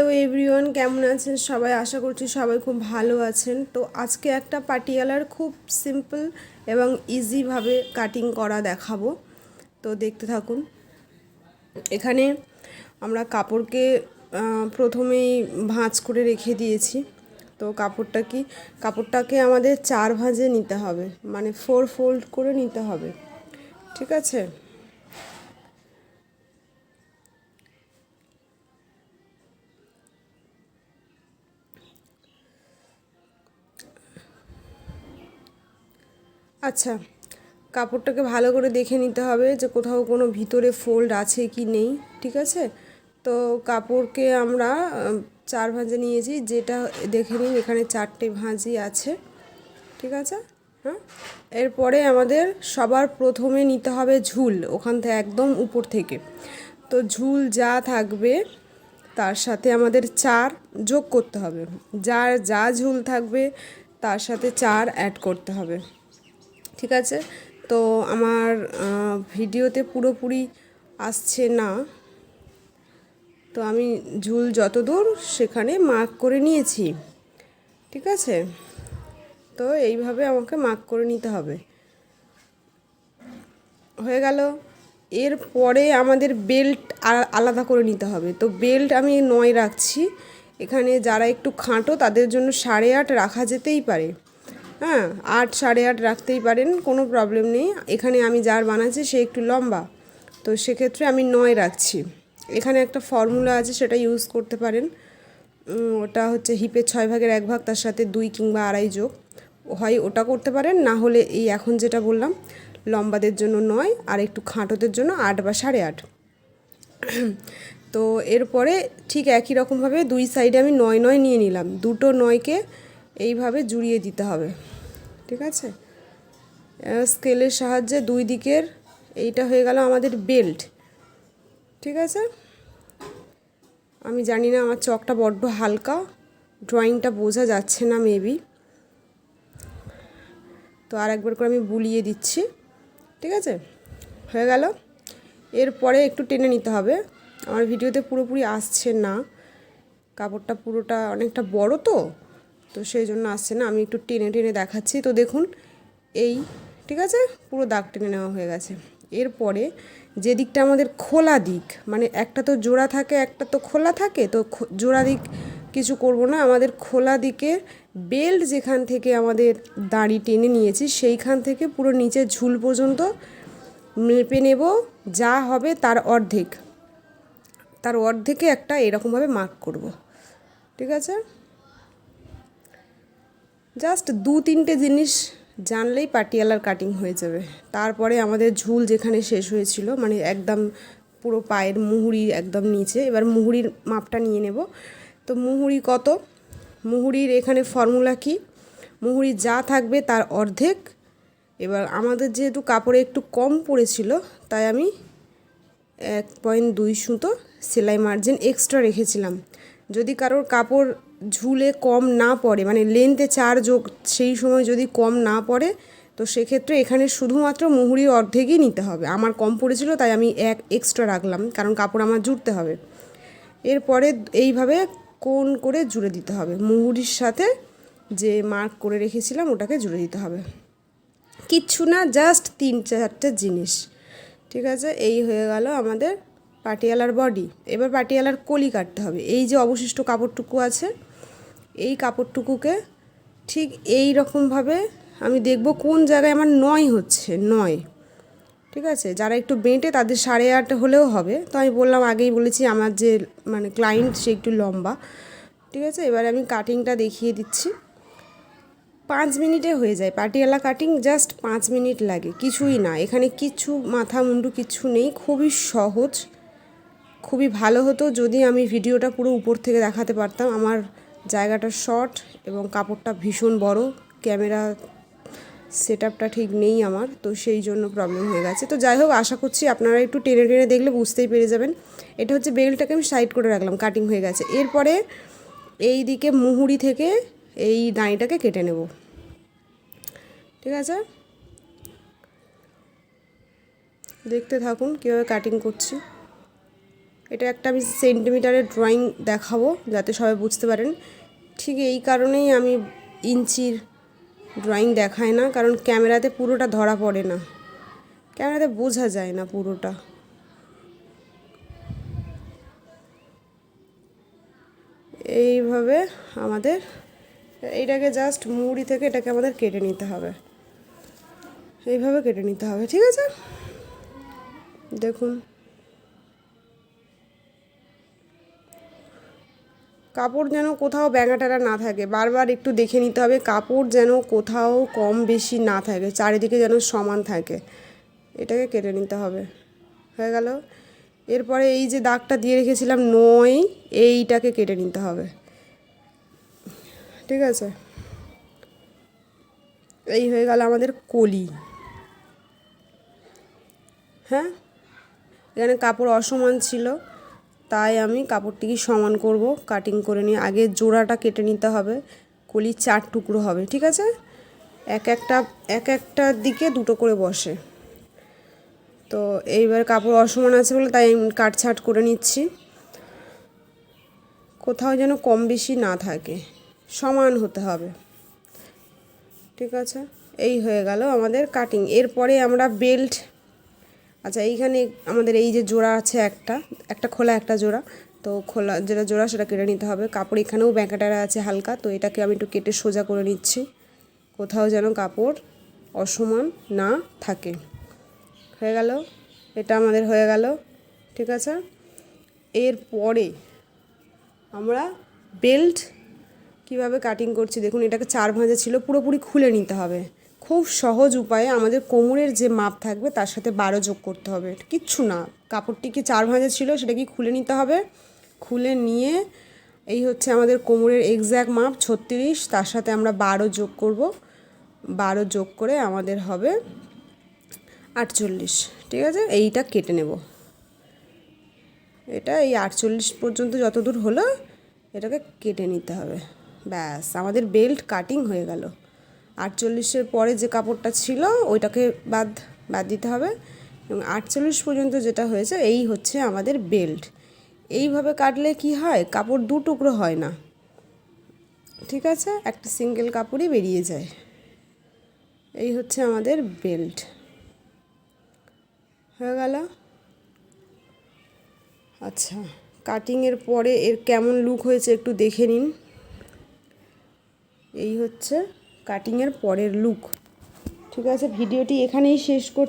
Hello everyone কেমন আছেন সবাই? আশা করছি সবাই খুব ভালো আছেন। তো আজকে একটা পাটিয়ালার খুব সিম্পল এবং ইজিভাবে কাটিং করা দেখাবো। তো দেখতে থাকুন। এখানে আমরা কাপড়কে প্রথমেই ভাঁজ করে রেখে দিয়েছি। তো কাপড়টা কি, কাপড়টাকে আমাদের চার ভাঁজে নিতে হবে। মানে ফোর ফোল্ড করে নিতে হবে। ঠিক আছে? আচ্ছা কাপড়টাকে ভালো করে দেখে নিতে হবে যে কোথাও কোনো ভিতরে ফোল্ড আছে কি নেই, ঠিক আছে? তো কাপড়কে আমরা চার ভাঁজে নিয়েছি, যেটা দেখে নিন এখানে চারটে ভাঁজি আছে, ঠিক আছে? হ্যাঁ? এরপরে আমাদের সবার প্রথমে নিতে হবে ঝুল, ওখান থেকে একদম উপর থেকে। তো ঝুল যা থাকবে, তার সাথে আমাদের চার যোগ করতে হবে। যার যা ঝুল থাকবে, তার সাথে চার অ্যাড করতে হবে। ঠিক আছে? তো আমার ভিডিওতে পুরোপুরি আসছে না। তো আমি ঝুল যত দূর সেখানে মার্ক করে নিয়েছি। ঠিক আছে? তো এইভাবে আমাকে মার্ক করে নিতে হবে। হয়ে গেল। এরপরে আমাদের বেল্ট আলাদা করে নিতে হবে। তো বেল্ট আমি নয় রাখছি। এখানে যারা একটু খাঁটো তাদের জন্য সাড়ে আট রাখা যেতেই পারে। হ্যাঁ আট, সাড়ে আট রাখতেই পারেন, কোনো প্রবলেম নেই। এখানে আমি যার বানাচ্ছি, সে একটু লম্বা। তো সেক্ষেত্রে আমি নয় রাখছি। এখানে একটা ফর্মুলা আছে, সেটা ইউজ করতে পারেন। ওটা হচ্ছে হিপের ছয় ভাগের এক ভাগ, তার সাথে দুই কিংবা আড়াই যোগ। হয় ওটা করতে পারেন, না হলে এই এখন যেটা বললাম, লম্বাদের জন্য নয়, আর একটু খাঁটোদের জন্য আট বা সাড়ে আট। তো এরপরে ঠিক একই রকমভাবে দুই সাইডে আমি নয় নয় নিয়ে নিলাম। দুটো নয়কে এইভাবে জুড়িয়ে দিতে হবে, ঠিক আছে? স্কেলের সাহায্যে দুই দিকের এইটা হয়ে গেল আমাদের বেল্ট, ঠিক আছে? আমি জানি না আমার চকটা বড্ড হালকা, ড্রয়িংটা বোঝা যাচ্ছে না মেবি তো আর একবার করে আমি বুলিয়ে দিচ্ছি, ঠিক আছে? হয়ে গেল। এরপরে একটু টেনে নিতে হবে। আমার ভিডিওতে পুরোপুরি আসছে না। কাপড়টা পুরোটা অনেকটা বড় তো তো সেই জন্য আসছে না, আমি একটু টেনে টেনে দেখাচ্ছি। তো দেখুন, এই, ঠিক আছে? পুরো দাগ টেনে নেওয়া হয়ে গেছে। এরপরে যে দিকটা আমাদের খোলা দিক মানে একটা তো জোড়া থাকে, একটা তো খোলা থাকে, তো জোড়া দিক কিছু করব না। আমাদের খোলা দিকে বেল্ট যেখান থেকে আমাদের দাড়ি টেনে নিয়েছি, সেইখান থেকে পুরো নিচে ঝুল পর্যন্ত মেপে নেব, যা হবে তার অর্ধেক। তার অর্ধেকে একটা এরকমভাবে মার্ক করব। ঠিক আছে? জাস্ট দু তিনটে জিনিস জানলেই পাটিয়ালার কাটিং হয়ে যাবে। তারপরে আমাদের ঝুল যেখানে শেষ হয়েছিল মানে একদম পুরো পায়ের মুহুরি একদম নিচে, এবার মুহুরির মাপটা নিয়ে নেব। তো মুহুরি কত? মুহুরির এখানে ফর্মুলা কি? মুহুরি যা থাকবে তার অর্ধেক। এবার আমাদের যেহেতু কাপড়ে একটু কম পড়েছিল, তাই আমি এক পয়েন্ট দুই সুতো সেলাই মার্জিন এক্সট্রা রেখেছিলাম। যদি কারোর কাপড় ঝুলে কম না পড়ে মানে লেন্থে চার যোগ সেই সময় যদি কম না পড়ে, তো সেক্ষেত্রে এখানে শুধুমাত্র মুহুরির অর্ধেকই নিতে হবে। আমার কম পড়েছিল, তাই আমি এক এক্সট্রা রাখলাম, কারণ কাপড় আমার জুড়তে হবে। এরপরে এইভাবে কোন করে জুড়ে দিতে হবে। মুহুরির সাথে যে মার্ক করে রেখেছিলাম, ওটাকে জুড়ে দিতে হবে। কিচ্ছু না জাস্ট তিন চারটে জিনিস। ঠিক আছে? এই হয়ে গেল আমাদের পাটিয়ালার বডি এবার পাটিয়ালার কলি কাটতে হবে। এই যে অবশিষ্ট কাপড়টুকু আছে এই কাপড়টুকুকে ঠিক এই রকমভাবে আমি দেখব কোন জায়গায় আমার নয় হচ্ছে, নয়। ঠিক আছে? যারা একটু বেঁটে তাদের সাড়ে আট হলেও হবে। তো আমি বললাম, আগেই বলেছি আমার যে মানে ক্লায়েন্ট সে একটু লম্বা। ঠিক আছে? এবারে আমি কাটিংটা দেখিয়ে দিচ্ছি। পাঁচ মিনিটে হয়ে যায়। পাটিয়ালা কাটিং জাস্ট পাঁচ মিনিট লাগে। কিছুই না। এখানে কিছু মাথা মুন্ডু কিছু নেই। খুবই সহজ। খুবই ভালো হতো যদি আমি ভিডিওটা পুরো উপর থেকে দেখাতে পারতাম। আমার জায়গাটা শর্ট এবং কাপড়টা ভীষণ বড়, ক্যামেরা সেট আপটা ঠিক নেই আমার, তো সেই জন্য প্রবলেম হয়ে গেছে। তো যাই হোক, আশা করছি আপনারা একটু টেনে টেনে দেখলে বুঝতেই পেরে যাবেন। এটা হচ্ছে বেলটাকে আমি সাইড করে রাখলাম কাটিং হয়ে গেছে। এরপরে এই দিকে মুহুরি থেকে এই দাঁড়িটাকে কেটে নেব। ঠিক আছে? দেখতে থাকুন কীভাবে কাটিং করছি। এটা একটা আমি সেন্টিমিটারের ড্রয়িং দেখাবো, যাতে সবাই বুঝতে পারেন। ঠিক এই কারণেই আমি ইঞ্চির ড্রয়িং দেখাই না, কারণ ক্যামেরাতে পুরোটা ধরা পড়ে না। ক্যামেরাতে বোঝা যায় না পুরোটা। এইভাবে আমাদের, এইটাকে জাস্ট মুড়ি থেকে এটাকে আমাদের কেটে নিতে হবে। এইভাবে কেটে নিতে হবে, ঠিক আছে? দেখুন। কাপড় যেন কোথাও ব্যাঙাটারা না থাকে। বারবার একটু দেখে নিতে হবে, কাপড় যেন কোথাও কম বেশি না থাকে, চারিদিকে যেন সমান থাকে। এটাকে কেটে নিতে হবে। হয়ে গেল। এরপরে এই যে দাগটা দিয়ে রেখেছিলাম নয়, এইটাকে কেটে নিতে হবে। ঠিক আছে? এই হয়ে গেল আমাদের কলি। হ্যাঁ? এখানে কাপড় অসমান ছিল। তাই আমি কাপড়টিকে সমান করব কাটিং করে নিয়ে। আগে জোড়াটা কেটে নিতে হবে কলি চার টুকরো হবে, ঠিক আছে? এক একটা এক একটা দিকে দুটো করে বসে। তো এইবার কাপড় অসমান আছে বলে তাই আমি কাটছাট করে নিচ্ছি। কোথাও যেন কম বেশি না থাকে, সমান হতে হবে। ঠিক আছে? এই হয়ে গেল আমাদের কাটিং এরপরে আমরা বেল্ট আচ্ছা এইখানে আমাদের এই যে জোড়া আছে একটা একটা খোলা একটা জোড়া, তো খোলা যেটা জোড়া সেটা কেটে নিতে হবে। কাপড় এখানেও ব্যাঁকাটারা আছে হালকা, তো এটাকে আমি একটু কেটে সোজা করে নিচ্ছি। কোথাও যেন কাপড় অসমান না থাকে। হয়ে গেল? এটা আমাদের হয়ে গেল। ঠিক আছে? এরপরে আমরা বেল্ট কীভাবে কাটিং করছি? দেখুন, এটাকে চার ভাঁজে ছিল, পুরোপুরি খুলে নিতে হবে। খুব সহজ উপায়ে আমাদের কোমরের যে মাপ থাকবে, তার সাথে বারো যোগ করতে হবে। কিচ্ছু না। কাপড়টিকে চার ভাঁজে ছিল, সেটা কি খুলে নিতে হবে? খুলে নিয়ে এই হচ্ছে আমাদের কোমরের এক্স্যাক্ট মাপ, ছত্রিশ। তার সাথে আমরা বারো যোগ করব। বারো যোগ করে আমাদের হবে আটচল্লিশ। ঠিক আছে? এইটা কেটে নেব। এটা এই আটচল্লিশ পর্যন্ত যতদূর হলো, এটাকে কেটে নিতে হবে। ব্যাস, আমাদের বেল্ট কাটিং হয়ে গেল। আটচল্লিশের পরে যে কাপড়টা ছিল, ওইটাকে বাদ বাদ দিতে হবে। এবং আটচল্লিশ পর্যন্ত যেটা হয়েছে, এই হচ্ছে আমাদের বেল্ট। এইভাবে কাটলে কি হয়? কাপড় দু টুকরো হয় না। ঠিক আছে? একটা সিঙ্গেল কাপড়ই বেরিয়ে যায়। এই হচ্ছে আমাদের বেল্ট। হয়ে গেল? আচ্ছা কাটিংয়ের পরে এর কেমন লুক হয়েছে একটু দেখে নিন। এই হচ্ছে কাটিংয়ের পরের লুক ঠিক আছে? ভিডিওটি এখানেই শেষ করছি